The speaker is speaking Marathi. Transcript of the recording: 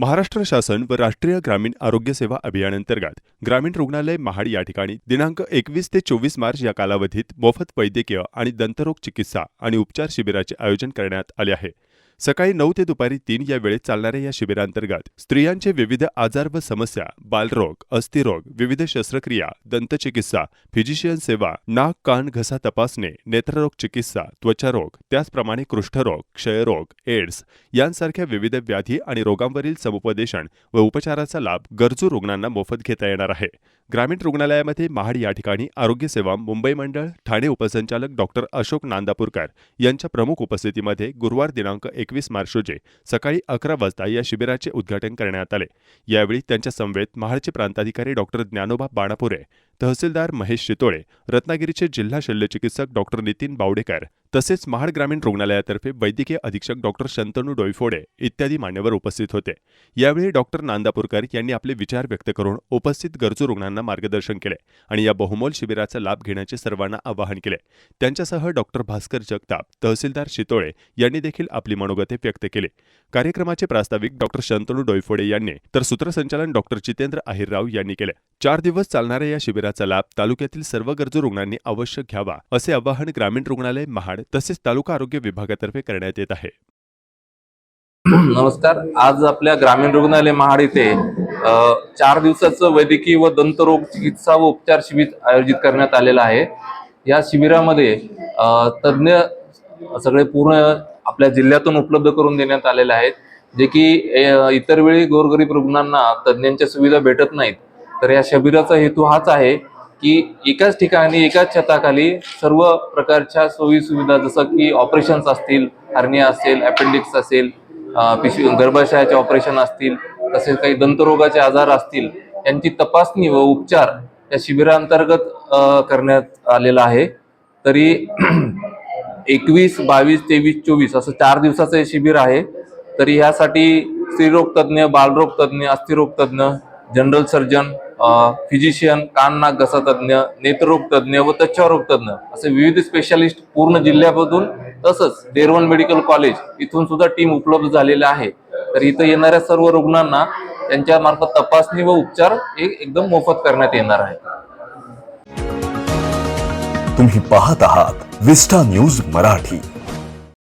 महाराष्ट्र शासन व राष्ट्रीय ग्रामीण आरोग्य सेवा अभियानांतर्गत ग्रामीण रुग्णालय महाड या ठिकाणी दिनांक एकवीस ते चोवीस मार्च या कालावधीत मोफत वैद्यकीय आणि दंतरोग चिकित्सा आणि उपचार शिबिराचे आयोजन करण्यात आले आहे. सकाळी नऊ ते दुपारी तीन या वेळेत चालणाऱ्या या शिबिरांतर्गत स्त्रियांचे विविध आजार व समस्या बालरोग अस्थिरोग विविध शस्त्रक्रिया दंतचिकित्सा फिजिशियन सेवा नाक कान घसा तपासणे नेत्ररोग चिकित्सा त्वचारोग त्याचप्रमाणे कुष्ठरोग क्षयरोग एड्स यांसारख्या विविध व्याधी आणि रोगांवरील समुपदेशन व उपचाराचा लाभ गरजू रुग्णांना मोफत घेता येणार आहे. ग्रामीण रुग्णालयामध्ये महाड या ठिकाणी आरोग्य सेवा मुंबई मंडळ ठाणे उपसंचालक डॉक्टर अशोक नांदापूरकर यांच्या प्रमुख उपस्थितीमध्ये गुरुवार दिनांक एकवीस मार्च रोजी सकाळी अकरा वाजता या शिबिराचे उद्घाटन करण्यात आले. यावेळी त्यांच्या समवेत महाडचे प्रांताधिकारी डॉक्टर ज्ञानोबा बाणापुरे तहसीलदार महेश शितोळे रत्नागिरीचे जिल्हा शल्यचिकित्सक डॉक्टर नितीन बावडेकर तसेच महाड ग्रामीण रुग्णालयातर्फे वैद्यकीय अधीक्षक डॉक्टर शंतनू डोईफोडे इत्यादी मान्यवर उपस्थित होते. यावेळी डॉक्टर नांदापूरकर यांनी आपले विचार व्यक्त करून उपस्थित गरजू रुग्णांना मार्गदर्शन केले आणि या बहुमोल शिबिराचा लाभ घेण्याचे सर्वांना आवाहन केले. त्यांच्यासह डॉक्टर भास्कर जगताप तहसीलदार शितोळे यांनी देखील आपली मनोगते व्यक्त केली. कार्यक्रमाचे प्रास्ताविक डॉक्टर शंतनू डोईफोडे यांनी तर सूत्रसंचालन डॉक्टर जितेंद्र अहिरराव यांनी केले. चार दिवस चालणाऱ्या या शिबिराचा लाभ तालुक्यातील सर्व गरजू रुग्णांनी अवश्य घ्यावा असे आवाहन ग्रामीण रुग्णालय महाड तसेच तालुका आरोग्य विभागातर्फे करण्यात येत आहे. नमस्कार. आज आपल्या ग्रामीण रुग्णालय महाड येथे चार दिवसाचं वैद्यकीय व दंतरोग चिकित्सा व उपचार शिबिर आयोजित करण्यात आलेलं आहे. या शिबिरामध्ये तज्ज्ञ सगळे पूर्ण आपल्या जिल्ह्यातून उपलब्ध करून देण्यात आलेले आहेत. जे की इतर वेळी गोरगरीब रुग्णांना तज्ज्ञांच्या सुविधा भेटत नाहीत. तर या शिबिराचा हेतू हाच आहे की एकाच ठिकाणी एकाच छताखाली सर्व प्रकारच्या सोयी सुविधा जसं की ऑपरेशन्स असतील हर्निया असेल अपेंडिक्स असेल पिशवी गर्भाशयाचे ऑपरेशन असतील तसेच काही दंतरोगाचे आजार असतील यांची तपासणी व उपचार या शिबिरांतर्गत करण्यात आलेला आहे. तरी एकवीस बावीस तेवीस चोवीस असं चार दिवसाचं हे शिबिर आहे. तरी ह्यासाठी स्त्रीरोग तज्ज्ञ बालरोग तज्ज्ञ अस्थिरोग तज्ज्ञ जनरल सर्जन फिजिशियन कान नाक घसा तज्ज्ञ नेत्ररोग तज्ज्ञ व त्वचारोग तज्ज्ञ असे विविध स्पेशालिस्ट पूर्ण जिल्ह्यामधून तसंच देरवण मेडिकल कॉलेज इथून सुद्धा टीम उपलब्ध झालेल्या आहे. तर इथं येणाऱ्या सर्व रुग्णांना त्यांच्या मार्फत तपासणी व उपचार हे एकदम मोफत करण्यात येणार आहे. तुम्ही पाहत आहात विस्टा न्यूज मराठी.